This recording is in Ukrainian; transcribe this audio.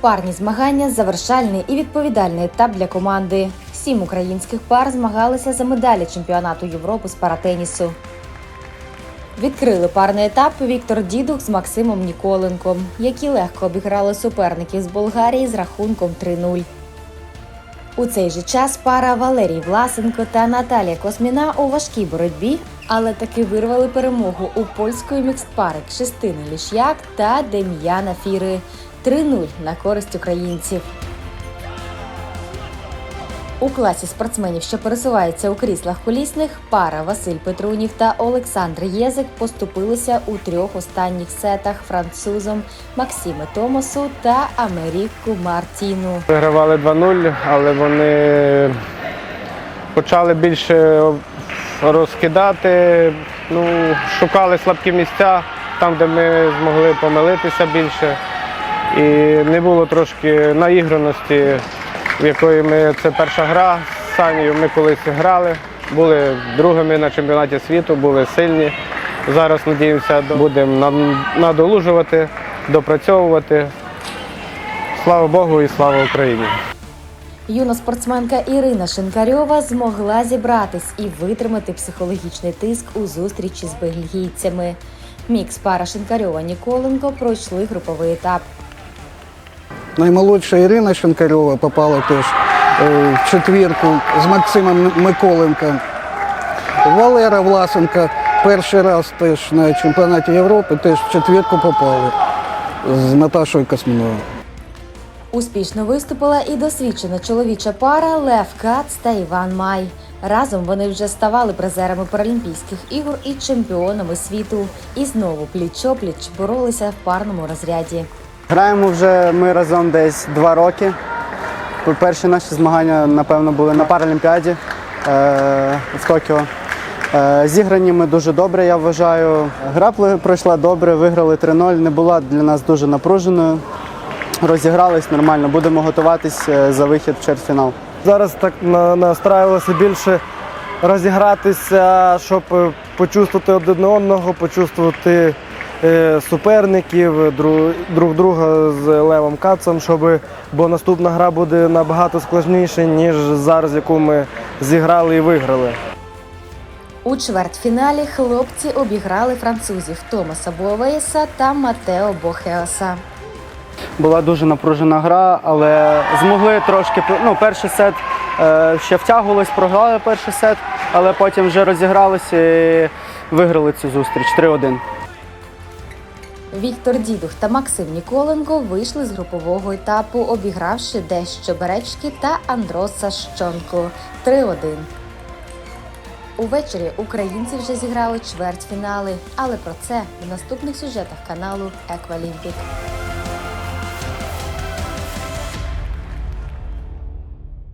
Парні змагання завершальний і відповідальний етап для команди. Сім українських пар змагалися за медалі чемпіонату Європи з паратенісу. Відкрили парний етап Віктор Дідух з Максимом Ніколенком, які легко обіграли суперників з Болгарії з рахунком 3-0. У цей же час пара Валерій Власенко та Наталія Косміна у важкій боротьбі, але таки вирвали перемогу у польської мікстпари Кшистини Ліш'як та Дем'яна Фіри 3-0 на користь українців. У класі спортсменів, що пересуваються у кріслах колісних, пара Василь Петрунів та Олександр Єзик поступилися у трьох останніх сетах французам Максиме Томасу та Амеріку Мартіну. Вигравали 2-0, але вони почали більше розкидати, ну, шукали слабкі місця, там, де ми змогли помилитися більше. І не було трошки наіграності, в якої ми це перша гра з Санією. Ми колись грали, були другими на чемпіонаті світу, були сильні. Зараз надіємося, будемо над- надолужувати, допрацьовувати. Слава Богу і слава Україні! Юна спортсменка Ірина Шинкарьова змогла зібратись і витримати психологічний тиск у зустрічі з бельгійцями. Мікс пара Шинкарьова Ніколенко пройшли груповий етап. Наймолодша Ірина Шинкарьова попала теж е, в четвірку з Максимом Миколенком. Валера Власенко перший раз теж на чемпіонаті Європи теж в четвірку попали з Наташою Косміновою. Успішно виступила і досвідчена чоловіча пара Лев Кац та Іван Май. Разом вони вже ставали призерами Паралімпійських ігор і чемпіонами світу. І знову пліч-опліч боролися в парному розряді. Граємо вже ми разом десь два роки. Перші наші змагання, напевно, були на Паралімпіаді е, в Токіо. Е, зіграні ми дуже добре, я вважаю. Гра пройшла добре, виграли 3-0, не була для нас дуже напруженою. Розігрались нормально, будемо готуватись е, за вихід в чвертьфінал. Зараз так на- настраювалося більше розігратися, щоб е, почувствувати один одного, почувствувати суперників, друг друга з Левом Кацом, щоб, бо наступна гра буде набагато складніша, ніж зараз, яку ми зіграли і виграли. У чвертьфіналі хлопці обіграли французів Томаса Буавеса та Матео Бохеоса. Була дуже напружена гра, але змогли трошки ну, перший сет е, ще втягувались, програли перший сет, але потім вже розігралися і виграли цю зустріч 3-1. Віктор Дідух та Максим Ніколенко вийшли з групового етапу, обігравши дещо Беречки та Андроса Щонку 3-1. Увечері українці вже зіграли чвертьфінали, але про це в наступних сюжетах каналу Еквалімпік.